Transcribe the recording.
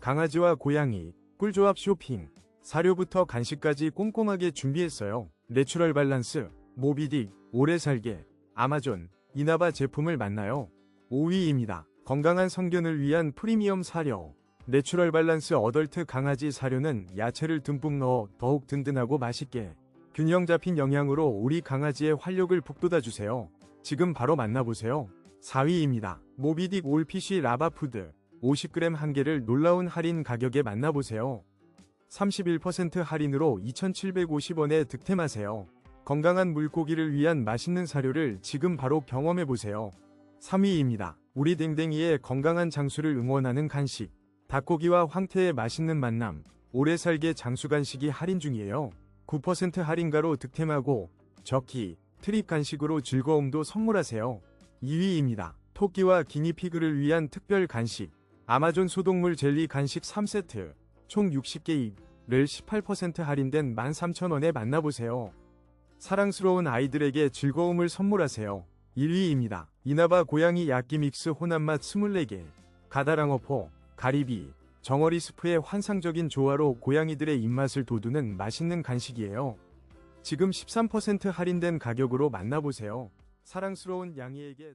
강아지와 고양이, 꿀조합 쇼핑, 사료부터 간식까지 꼼꼼하게 준비했어요. 내추럴 밸런스, 모비딕, 오래 살게, 아마존, 이나바 제품을 만나요. 5위입니다. 건강한 성견을 위한 프리미엄 사료. 내추럴 밸런스 어덜트 강아지 사료는 야채를 듬뿍 넣어 더욱 든든하고 맛있게 균형 잡힌 영양으로 우리 강아지의 활력을 북돋아주세요. 지금 바로 만나보세요. 4위입니다. 모비딕 올피쉬 라바푸드 50g 한 개를 놀라운 할인 가격에 만나보세요. 31% 할인으로 2,750원에 득템하세요. 건강한 물고기를 위한 맛있는 사료를 지금 바로 경험해보세요. 3위입니다. 우리 댕댕이의 건강한 장수를 응원하는 간식. 닭고기와 황태의 맛있는 만남. 오래 살게 장수 간식이 할인 중이에요. 9% 할인가로 득템하고 저키, 트립 간식으로 즐거움도 선물하세요. 2위입니다. 토끼와 기니피그를 위한 특별 간식. 아마존 소독물 젤리 간식 3세트. 총 60개입을 18% 할인된 13,000원에 만나보세요. 사랑스러운 아이들에게 즐거움을 선물하세요. 1위입니다. 이나바 고양이 야끼 믹스 혼합맛 24개. 가다랑어포, 가리비, 정어리 스프의 환상적인 조화로 고양이들의 입맛을 돋우는 맛있는 간식이에요. 지금 13% 할인된 가격으로 만나보세요. 사랑스러운 양이에게